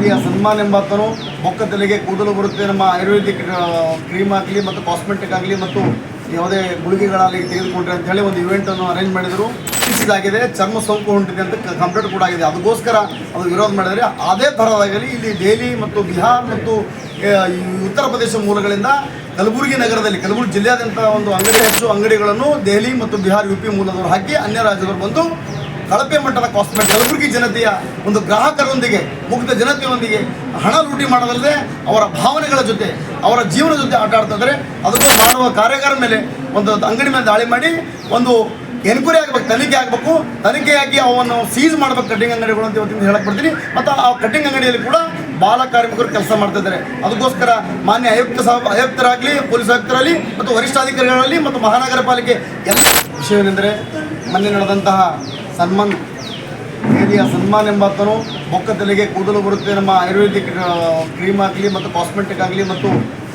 ದೆಹಲಿಯ ಸನ್ಮಾನ್ ಎಂಬಾತನು ಮೊಕ್ಕ ತಲೆಗೆ ಕೂದಲು ಬರುತ್ತೆ. ನಮ್ಮ ಆಯುರ್ವೇದಿಕ್ ಕ್ರೀಮ್ ಆಗಲಿ ಮತ್ತು ಕಾಸ್ಮೆಟಿಕ್ ಆಗಲಿ ಮತ್ತು ಯಾವುದೇ ಗುಳಿಗೆಗಳಾಗಲಿ ತೆಗೆದುಕೊಂಡ್ರೆ ಅಂತ ಹೇಳಿ ಒಂದು ಇವೆಂಟನ್ನು ಅರೇಂಜ್ ಮಾಡಿದರು. ಇದಾಗಿದೆ. ಚರ್ಮ ಸೋಂಕು ಹೊಂಟಿದೆ ಅಂತ ಕಂಪ್ಲೇಂಟ್ ಕೂಡ ಆಗಿದೆ. ಅದಕ್ಕೋಸ್ಕರ ಅದು ವಿರೋಧ ಮಾಡಿದರೆ ಅದೇ ಥರದಾಗಲಿ ಇಲ್ಲಿ ದೆಹಲಿ ಮತ್ತು ಬಿಹಾರ್ ಮತ್ತು ಉತ್ತರ ಪ್ರದೇಶ ಮೂಲಗಳಿಂದ ಕಲಬುರಗಿ ನಗರದಲ್ಲಿ, ಕಲಬುರಗಿ ಜಿಲ್ಲೆಯಾದ್ಯಂತ ಒಂದು ಅಂಗಡಿ, ಹೆಚ್ಚು ಅಂಗಡಿಗಳನ್ನು ದೆಹಲಿ ಮತ್ತು ಬಿಹಾರ್ ಯು ಪಿ ಮೂಲದವರು ಹಾಕಿ ಅನ್ಯ ರಾಜ್ಯದವರು ಬಂದು ಕಳಪೆ ಮಟ್ಟದ ಕಾಸ್ಮೆಟಿಕ್ ಕಲಬುರಗಿ ಜನತೆಯ ಒಂದು ಗ್ರಾಹಕರೊಂದಿಗೆ, ಮುಗ್ಧ ಜನತೆಯೊಂದಿಗೆ ಹಣ ಲೂಟಿ ಮಾಡೋದಲ್ಲದೆ ಅವರ ಭಾವನೆಗಳ ಜೊತೆ, ಅವರ ಜೀವನ ಜೊತೆ ಆಟ ಆಡ್ತಿದ್ರೆ ಅದಕ್ಕೂ ಮಾಡುವ ಕಾರ್ಯಾಗಾರ ಮೇಲೆ ಒಂದು ಅಂಗಡಿ ಮೇಲೆ ದಾಳಿ ಮಾಡಿ, ಒಂದು ಎನ್ಕ್ವೈರಿ ಆಗಬೇಕು, ತನಿಖೆ ಆಗಬೇಕು. ತನಿಖೆಯಾಗಿ ಅವನ್ನು ಸೀಸ್ ಮಾಡಬೇಕು ಕಟ್ಟಿಂಗ್ ಅಂಗಡಿಗಳು ಅಂತ ಇವತ್ತಿಂದ ಹೇಳಕ್ ಬರ್ತೀನಿ. ಮತ್ತು ಆ ಕಟ್ಟಿಂಗ್ ಅಂಗಡಿಯಲ್ಲಿ ಕೂಡ ಬಾಲ ಕಾರ್ಮಿಕರು ಕೆಲಸ ಮಾಡ್ತಿದ್ದಾರೆ ಅದಕ್ಕೋಸ್ಕರ ಮಾನ್ಯ ಆಯುಕ್ತ ಸಾಹೇಬ್, ಆಯುಕ್ತರಾಗಲಿ, ಪೊಲೀಸ್ ಆಯುಕ್ತರಾಗಲಿ, ಮತ್ತು ವರಿಷ್ಠಾಧಿಕಾರಿಗಳಲ್ಲಿ ಮತ್ತು ಮಹಾನಗರ ಪಾಲಿಕೆ ಎಲ್ಲ ವಿಷಯವೇನೆಂದರೆ ಮೊನ್ನೆ ನಡೆದಂತಹ ಸನ್ಮಾನ್ ಏರಿಯಾ ಸನ್ಮಾನ್ ಎಂಬಾತನು ಬೊಕ್ಕ ತಲೆಗೆ ಕೂದಲು ಬರುತ್ತೆ. ನಮ್ಮ ಆಯುರ್ವೇದಿಕ್ ಕ್ರೀಮ್ ಆಗಲಿ ಮತ್ತು ಕಾಸ್ಮೆಟಿಕ್ ಆಗಲಿ ಮತ್ತು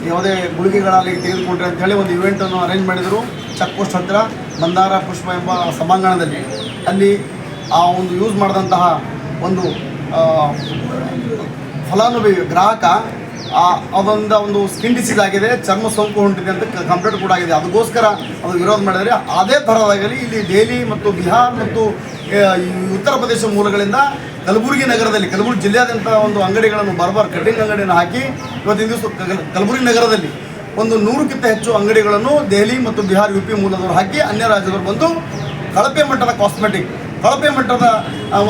ಯಾವುದೇ ಗುಳಿಗೆಗಳಾಗಲಿ ತೆಗೆದುಕೊಂಡ್ರೆ ಅಂತ ಹೇಳಿ ಒಂದು ಇವೆಂಟನ್ನು ಅರೇಂಜ್ ಮಾಡಿದರು. ಚೆಕ್ ಪೋಸ್ಟ್ ಹತ್ತಿರ ಮಂದಾರ ಪುಷ್ಪ ಎಂಬ ಸಭಾಂಗಣದಲ್ಲಿ. ಅಲ್ಲಿ ಆ ಒಂದು ಯೂಸ್ ಮಾಡಿದಂತಹ ಒಂದು ಫಲಾನುಭವಿ, ಗ್ರಾಹಕ ಅದೊಂದ ಒಂದು ಸ್ಕಿನ್ ಡಿಸೀಸ್ ಆಗಿದೆ, ಚರ್ಮ ಸೋಂಕು ಹೊಂಟಿದೆ ಅಂತ ಕಂಪ್ಲೇಂಟ್ ಕೂಡ ಆಗಿದೆ. ಅದಕ್ಕೋಸ್ಕರ ಅದು ವಿರೋಧ ಮಾಡಿದರೆ ಅದೇ ಥರದಾಗಲಿ ಇಲ್ಲಿ ದೆಹಲಿ ಮತ್ತು ಬಿಹಾರ್ ಮತ್ತು ಉತ್ತರ ಪ್ರದೇಶ ಮೂಲಗಳಿಂದ ಕಲಬುರಗಿ ನಗರದಲ್ಲಿ, ಕಲಬುರಗಿ ಜಿಲ್ಲೆಯಾದ್ಯಂತ ಒಂದು ಅಂಗಡಿಗಳನ್ನು ಬರ್ಬರ್ ಕಟಿಂಗ್ ಅಂಗಡಿಯನ್ನು ಹಾಕಿ ಇವತ್ತಿನ ದಿವಸ ಕಲಬುರಗಿ ನಗರದಲ್ಲಿ ಒಂದು ನೂರಕ್ಕಿಂತ ಹೆಚ್ಚು ಅಂಗಡಿಗಳನ್ನು ದೆಹಲಿ ಮತ್ತು ಬಿಹಾರ್, ಯು ಪಿ ಮೂಲದವರು ಹಾಕಿ ಅನ್ಯ ರಾಜ್ಯದವರು ಬಂದು ಕಳಪೆ ಮಟ್ಟದ ಕಾಸ್ಮೆಟಿಕ್ ಕಳಪೆ ಮಟ್ಟದ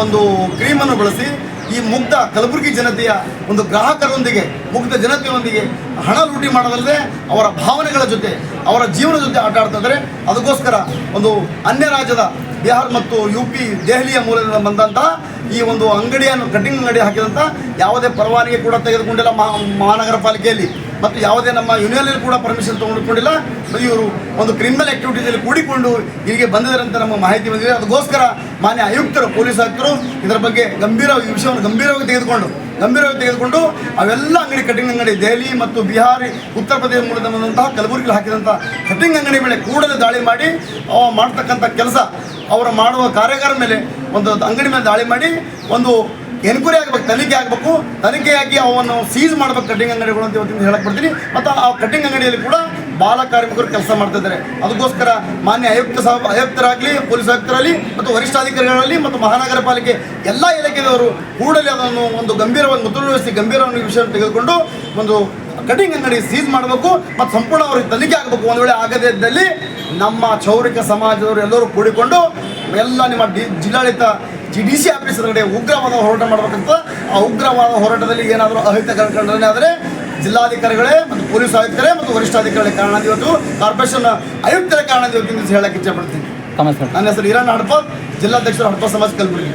ಒಂದು ಕ್ರೀಮನ್ನು ಬಳಸಿ ಈ ಮುಗ್ಧ ಕಲಬುರಗಿ ಜನತೆಯ ಒಂದು ಗ್ರಾಹಕರೊಂದಿಗೆ, ಮುಗ್ಧ ಜನತೆಯೊಂದಿಗೆ ಹಣ ಲೂಟಿ ಮಾಡೋದಲ್ಲದೆ ಅವರ ಭಾವನೆಗಳ ಜೊತೆ, ಅವರ ಜೀವನ ಜೊತೆ ಆಟ ಆಡ್ತಿದ್ದಾರೆ ಅದಕ್ಕೋಸ್ಕರ ಒಂದು ಅನ್ಯ ರಾಜ್ಯದ ಬಿಹಾರ್ ಮತ್ತು ಯು ಪಿ ದೆಹಲಿಯ ಮೂಲದಿಂದ ಬಂದಂತಹ ಈ ಒಂದು ಅಂಗಡಿಯನ್ನು, ಕಟಿಂಗ್ ಅಂಗಡಿ ಹಾಕಿದಂಥ ಯಾವುದೇ ಪರವಾನಗಿ ಕೂಡ ತೆಗೆದುಕೊಂಡಿಲ್ಲ ಮಹಾ ಮಹಾನಗರ ಪಾಲಿಕೆಯಲ್ಲಿ ಮತ್ತು ಯಾವುದೇ ನಮ್ಮ ಯೂನಿಯನಲ್ಲಿ ಕೂಡ ಪರ್ಮಿಷನ್ ತೊಗೊಂಡುಕೊಂಡಿಲ್ಲ. ಮತ್ತು ಇವರು ಒಂದು ಕ್ರಿಮಿನಲ್ ಆಕ್ಟಿವಿಟೀಸಲ್ಲಿ ಕೂಡಿಕೊಂಡು ಇಲ್ಲಿಗೆ ಬಂದಿದ್ದಾರೆ ಅಂತ ನಮ್ಮ ಮಾಹಿತಿ ಬಂದಿದೆ. ಅದಕ್ಕೋಸ್ಕರ ಮಾನ್ಯ ಆಯುಕ್ತರು, ಪೊಲೀಸ್ ಆಯುಕ್ತರು ಇದರ ಬಗ್ಗೆ ಗಂಭೀರ ವಿಷಯವನ್ನು ಗಂಭೀರವಾಗಿ ತೆಗೆದುಕೊಂಡು ಗಂಭೀರವಾಗಿ ತೆಗೆದುಕೊಂಡು ಅವೆಲ್ಲ ಅಂಗಡಿ ಕಟಿಂಗ್ ಅಂಗಡಿ ದೆಹಲಿ ಮತ್ತು ಬಿಹಾರಿ, ಉತ್ತರ ಪ್ರದೇಶ ಮೂಲದ ಬಂದಂತಹ ಕಲಬುರಗಿ ಹಾಕಿದಂಥ ಕಟಿಂಗ್ ಅಂಗಡಿ ಮೇಲೆ ಕೂಡಲೇ ದಾಳಿ ಮಾಡಿ, ಅವ ಮಾಡ್ತಕ್ಕಂಥ ಕೆಲಸ, ಅವರು ಮಾಡುವ ಕಾರ್ಯಾಗಾರ ಮೇಲೆ ಒಂದು ಅಂಗಡಿ ಮೇಲೆ ದಾಳಿ ಮಾಡಿ, ಒಂದು ಎನ್ಕ್ವೈರಿ ಆಗಬೇಕು, ತನಿಖೆ ಆಗಬೇಕು ತನಿಖೆಯಾಗಿ ಅವನ್ನು ಸೀಸ್ ಮಾಡಬೇಕು ಕಟ್ಟಿಂಗ್ ಅಂಗಡಿಗಳು ಅಂತ ಇವತ್ತಿಂದ ಹೇಳಕ್ ಬರ್ತೀನಿ. ಮತ್ತು ಆ ಕಟ್ಟಿಂಗ್ ಅಂಗಡಿಯಲ್ಲಿ ಕೂಡ ಬಾಲ ಕಾರ್ಮಿಕರು ಕೆಲಸ ಮಾಡ್ತಿದ್ದಾರೆ ಅದಕ್ಕೋಸ್ಕರ ಮಾನ್ಯ ಆಯುಕ್ತ ಸಹ ಆಯುಕ್ತರಾಗಲಿ, ಪೊಲೀಸ್ ಆಯುಕ್ತರಲ್ಲಿ ಮತ್ತು ವರಿಷ್ಠಾಧಿಕಾರಿಗಳಲ್ಲಿ ಮತ್ತು ಮಹಾನಗರ ಪಾಲಿಕೆ ಎಲ್ಲ ಇಲಾಖೆಯವರು ಕೂಡಲೇ ಅದನ್ನು ಒಂದು ಗಂಭೀರವಾಗಿ ವ್ಯವಸ್ಥೆ ಗಂಭೀರವಾಗಿ ವಿಷಯ ತೆಗೆದುಕೊಂಡು ಒಂದು ಕಟಿಂಗ್ ಅಂಗಡಿ ಸೀಸ್ ಮಾಡಬೇಕು, ಮತ್ತು ಸಂಪೂರ್ಣ ಅವ್ರಿಗೆ ತನಿಖೆ ಆಗಬೇಕು. ಒಂದು ವೇಳೆ ಆಗದೇ ಇದ್ದಲ್ಲಿ ನಮ್ಮ ಚೌರಿಕ ಸಮಾಜದವರು ಎಲ್ಲರೂ ಕೂಡಿಕೊಂಡು ಎಲ್ಲ ನಿಮ್ಮ ಡಿ ಜಿಲ್ಲಾಡಳಿತ ಜಿ ಡಿ ಸಿ ಆಫೀಸ್ ಕಡೆ ಉಗ್ರವಾದ ಹೋರಾಟ ಮಾಡಬೇಕಂತ ಆ ಉಗ್ರವಾದ ಹೋರಾಟದಲ್ಲಿ ಏನಾದರೂ ಅಹಿತ ಕಂಡನೆ ಆದರೆ ಜಿಲ್ಲಾಧಿಕಾರಿಗಳೇ ಮತ್ತು ಪೊಲೀಸ್ ಆಯುಕ್ತರೇ ಮತ್ತು ವರಿಷ್ಠಾಧಿಕಾರಿಗಳೇ ಕಾರಣ ಇವತ್ತು ಕಾರ್ಪೊರೇಷನ್ ಆಯುಕ್ತರ ಕಾರಣ ಇವತ್ತು ಹೇಳಕ್ಕೆ ಹೆಸರು? ನನ್ನ ಹೆಸರು ಈರಣ್ಣ ಹಡಪ ಜಿಲ್ಲಾಧ್ಯಕ್ಷರು ಹಡಪ ಸಮಾಜ ಕಲಬುರಗಿ.